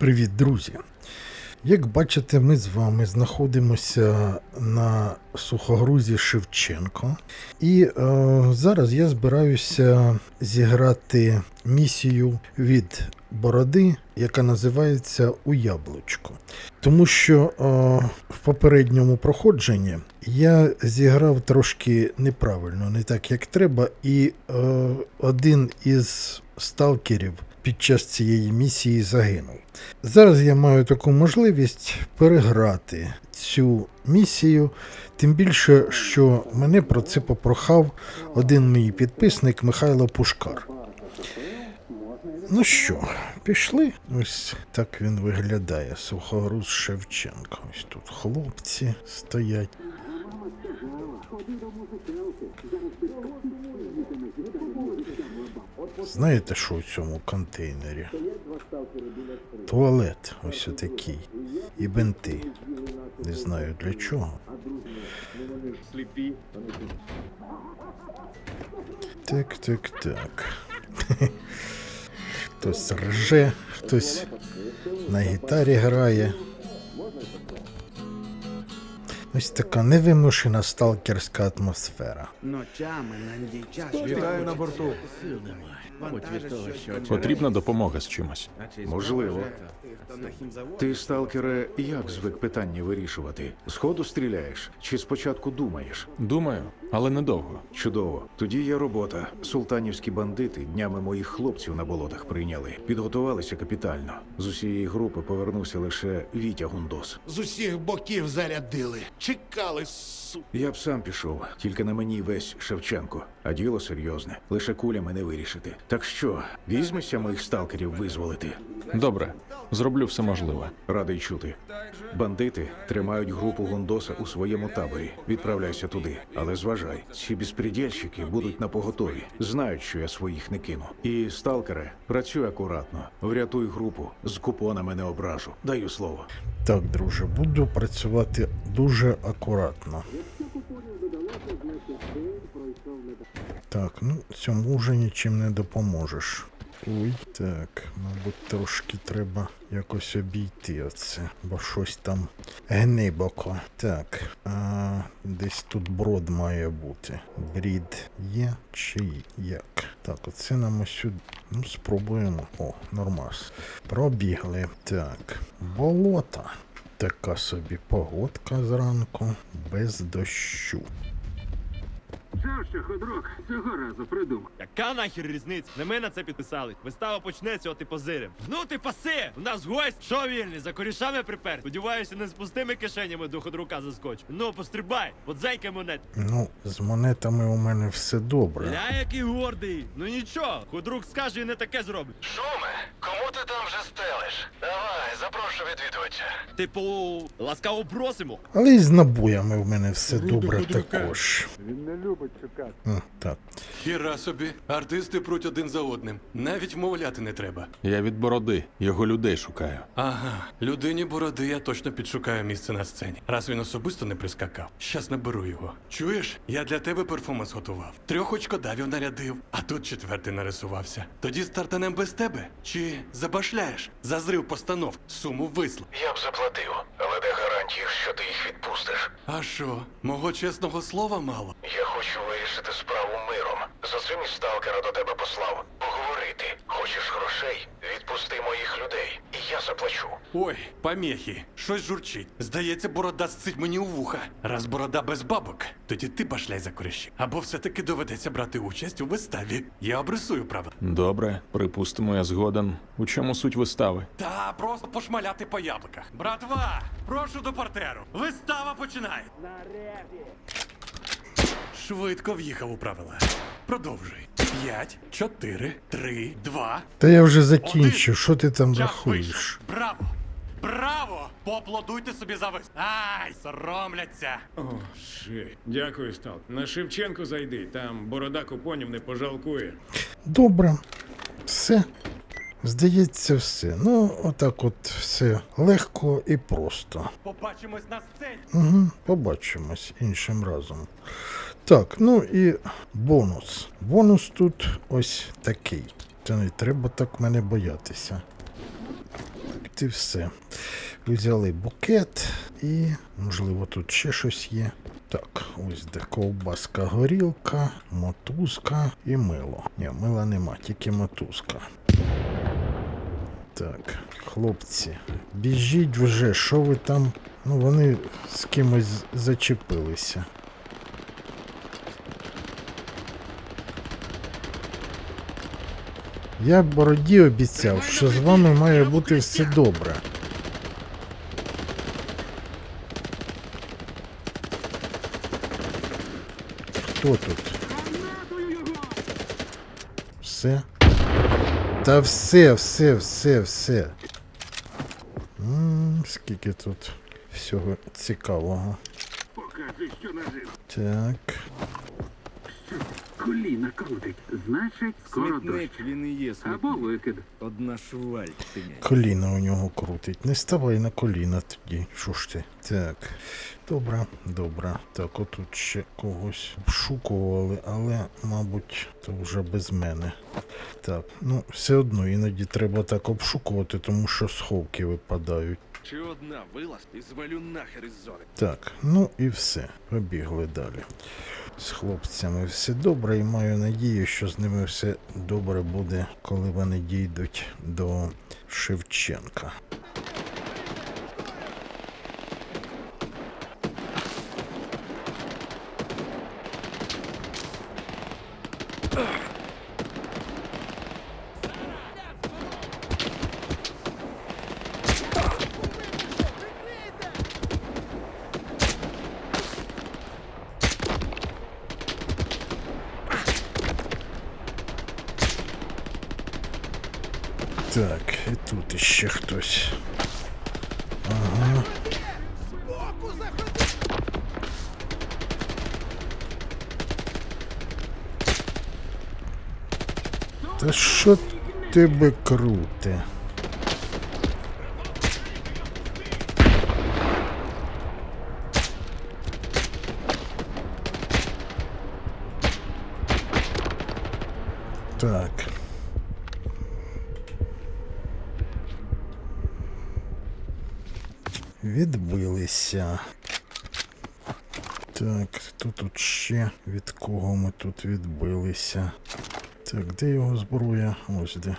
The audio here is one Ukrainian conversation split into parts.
Привіт, друзі! Як бачите, ми з вами знаходимося на сухогрузі Шевченко. І е, зараз я збираюся зіграти місію від бороди, яка називається У яблучко. Тому що е, в попередньому проходженні я зіграв трошки неправильно, не так як треба, і е, один із сталкерів під час цієї місії загинув. Зараз я маю таку можливість переграти цю місію, тим більше, що мене про це попрохав один мій підписник Михайло Пушкар. Ну що, пішли? Ось так він виглядає. Сухогруз Шевченко. Ось тут хлопці стоять. Знаєте, що у цьому контейнері? Туалет ось отакий. І бинти. Не знаю для чого. Так, так, так. Хтось рже, хтось на гітарі грає. Ось така невимушена сталкерська атмосфера. Ночами на. Вітаю на борту. Потрібна допомога з чимось. Можливо. Ти, сталкере, як звик питання вирішувати? Сходу стріляєш чи спочатку думаєш? Думаю, але недовго. Чудово. Тоді є робота. Султанівські бандити днями моїх хлопців на болотах прийняли. Підготувалися капітально. З усієї групи повернувся лише Вітя Гундос. З усіх боків зарядили. Чекали, су. Я б сам пішов, тільки на мені весь Шевченко. А діло серйозне. Лише кулями не вирішити. Так що, візьмешся моїх сталкерів визволити? Добре, зроблю все можливе. Радий чути. Бандити тримають групу Гондоса у своєму таборі. Відправляйся туди. Але зважай, ці безпредельщики будуть на поготові. Знають, що я своїх не кину. І сталкере, працюй акуратно. Врятуй групу. З купонами не ображу. Даю слово. Так, друже, буду працювати дуже акуратно. Так, ну цьому вже нічим не допоможеш. Ой, так, мабуть, трошки треба якось обійти оце, бо щось там гнибоко. Так, а, десь тут брод має бути. Брід є чи як? Так, оце нам ось сюди. Ну, спробуємо. О, нормас. Пробігли. Так, болото. Така собі погодка зранку без дощу. Що ще, ходрук, цього разу придумав. Яка нахер різниця? Не ми на це підписали. Вистава почнеться, от і позирим. Ну ти паси! У нас гость, що вільний, за корішами припер. Сподіваюся, не з пустими кишенями до ходрука заскочу. Ну, пострибай, от зайка монет. Ну, з монетами у мене все добре. Ля, який гордий. Ну нічого, ходрук скаже і не таке зробить. Шуме, кому ти там вже стелиш? Давай, запрошую відвідувача. Типу, ласкаво просимо. Але і з набоями в мене все добре також. Він не любить чекати. М, Так. Хіра собі, артисти пруть один за одним. Навіть вмовляти не треба. Я від бороди, його людей шукаю. Ага, людині бороди я точно підшукаю місце на сцені. Раз він особисто не прискакав. Щас наберу його. Чуєш? Я для тебе перформанс готував. Трьох очкодавів нарядив, а тут четвертий нарисувався. Тоді стартанем без тебе? Чи забашляєш? За зрив постанов, суму вислав. Я б заплатив, але де гарантії, що ти їх відпустиш? А що, мого чесного слова мало? Я хочу вирішити справу миром. За цим і сталкера до тебе послав. Поговорити. Хочеш грошей? Відпусти моїх людей, і я заплачу. Ой, помехи, щось журчить. Здається, борода сцить мені у вуха. Раз борода без бабок, тоді ти башляй за коріші. Або все-таки доведеться брати участь у виставі. Я обрисую правила. Добре, припустимо, я згоден. У чому суть вистави? Та просто пошмаляти по яблуках. Братва, прошу до партеру. Вистава починає. Швидко в'їхав у правила. Продовжуй. П'ять, чотири, три, два. Та я вже закінчив, що ти там рахуєш? Браво! Браво! Поаплодуйте собі за вис. Ай, соромляться. О, ши. Дякую, Стал. На Шевченко зайди, там борода купонів не пожалкує. Добре. Все. Здається, все. Ну, отак от все легко і просто. Побачимось на сцені. Угу, побачимось іншим разом. Так, ну і бонус. Бонус тут ось такий. Та не треба так мене боятися. Ти все. Взяли букет і, можливо, тут ще щось є. Так, ось де ковбаска горілка, мотузка і мило. Ні, мила нема, тільки мотузка. Так, хлопці, біжіть вже, що ви там? Ну, вони з кимось зачепилися. Я бороді обіцяв, що з вами має бути все добре. Хто тут? Все? Та все, все, все, все. М, скільки тут всього цікавого. Покажи, що нажив. Так. Коліна крутить. Значить, скоро дощ. Смітник він і є Або смітник. викид. Одна шваль. Коліна у нього крутить. Не ставай на коліна тоді. Що ж ти? Так. Добре, добре. Так, отут ще когось обшукували, але, мабуть, то вже без мене. Так, ну, все одно іноді треба так обшукувати, тому що сховки випадають. Чи одна вилаз і звалю нахер із зони. Так, ну і все. Побігли далі. З хлопцями все добре і маю надію, що з ними все добре буде, коли вони дійдуть до Шевченка. Так, і тут іще хтось. Ага. Та що тебе круте? Так. Відбилися. Так, хто тут ще? Від кого ми тут відбилися? Так, де його зброя? Ось де.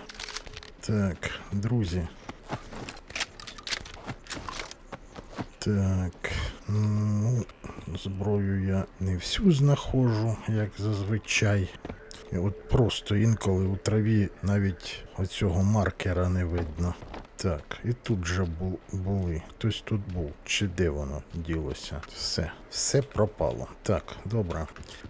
Так, друзі. Так. Ну, зброю я не всю знаходжу, як зазвичай. І от просто інколи у траві навіть оцього маркера не видно. Так, і тут же бу- були. Хтось тут був. Чи де воно ділося? Все, все пропало. Так, добре.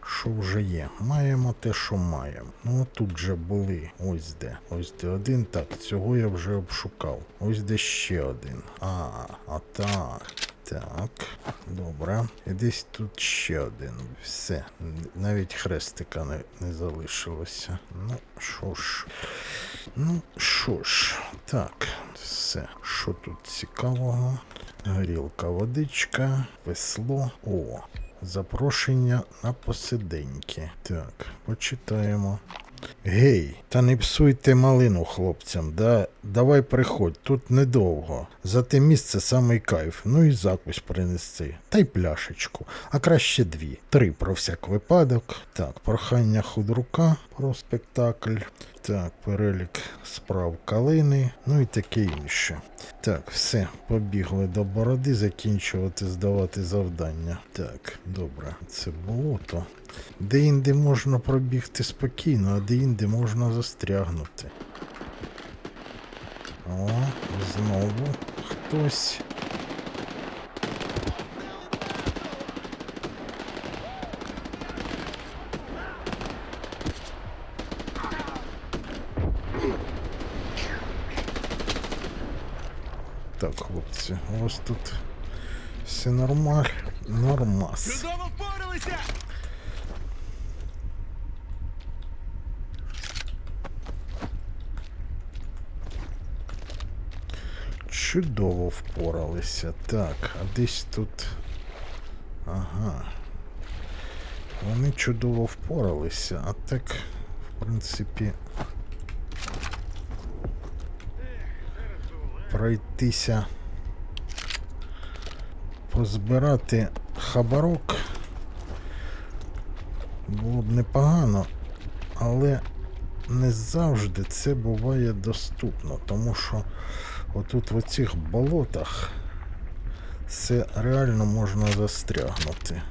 Що вже є? Маємо те, що маємо. Ну тут же були. Ось де. Ось де один. Так, цього я вже обшукав. Ось де ще один. А, а так. Так, добре. І десь тут ще один. Все. Навіть хрестика не, не залишилося. Ну, що ж. Ну, що ж, так, все. Що тут цікавого? Горілка, водичка, весло. О, запрошення на посиденьки. Так, почитаємо. Гей, та не псуйте малину хлопцям, да? давай приходь, тут недовго. За те місце самий кайф, ну і закусь принеси. Та й пляшечку, а краще дві. Три про всяк випадок. Так, прохання худрука про спектакль. Так, перелік справ калини, ну і таке інше. Так, все, побігли до бороди закінчувати, здавати завдання. Так, добре, це болото. Де-інде можна пробігти спокійно, а де-інде можна застрягнути. О, знову хтось. Так, хлопці, у вас тут все нормаль, нормас. Чудово впоралися! Чудово впоралися. Так, а десь тут. Ага. Вони чудово впоралися, а так, в принципі. Пройтися, позбирати хабарок. Було б непогано, але не завжди це буває доступно, тому що отут в оцих болотах це реально можна застрягнути.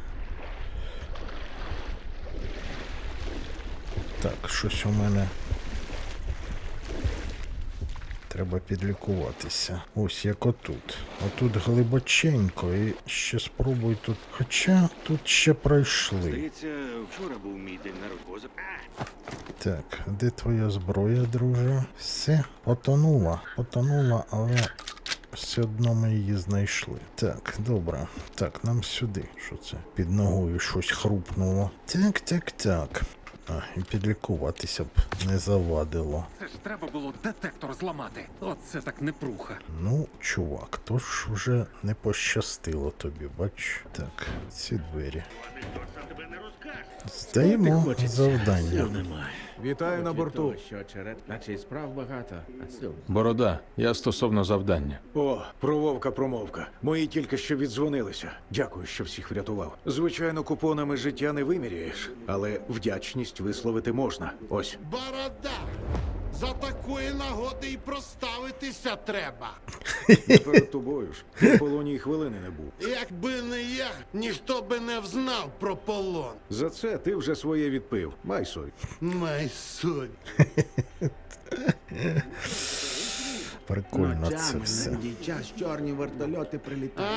Так, щось у мене. Треба підлікуватися. Ось як отут. Отут глибоченько і ще спробуй тут. Хоча тут ще пройшли. Вчора був мій день. Так, де твоя зброя, друже? Все, потонула. Потонула, але все одно ми її знайшли. Так, добре. Так, нам сюди. Що це? Під ногою щось хрупнуло. Так, так, так. А, і підлікуватися б не завадило. Це ж треба було детектор зламати. Оце так непруха. Ну, чувак, то ж вже не пощастило тобі, бач. Так, ці двері. Здаємо завдання. Вітаю на борту. Що черед, наче й справ багато, а сил. Борода, я стосовно завдання. О, прововка промовка. Мої тільки що віддзвонилися. Дякую, що всіх врятував. Звичайно, купонами життя не виміряєш, але вдячність висловити можна. Ось. Борода! За такої нагоди і проставитися треба. Перед тобою ж. В полоні й хвилини не був. Якби не я, ніхто би не взнав про полон. За це ти вже своє відпив. Май сой. Майсунь. Прикольно це все. час чорні вертольоти прилітають.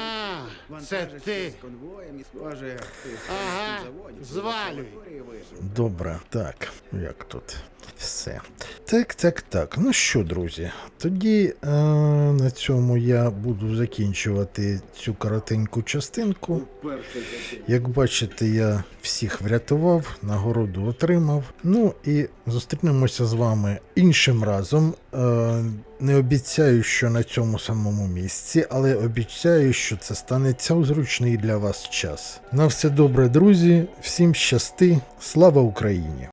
А, це ти. конвоєм і схоже, Ага, звалюй. Добре, так, як тут все. Так, так, так. Ну що, друзі, тоді е, на цьому я буду закінчувати цю коротеньку частинку. Як бачите, я всіх врятував, нагороду отримав. Ну і зустрінемося з вами іншим разом. Е, не обіцяю, що на цьому самому місці, але обіцяю, що це станеться у зручний для вас час. На все добре, друзі, всім щасти, слава Україні!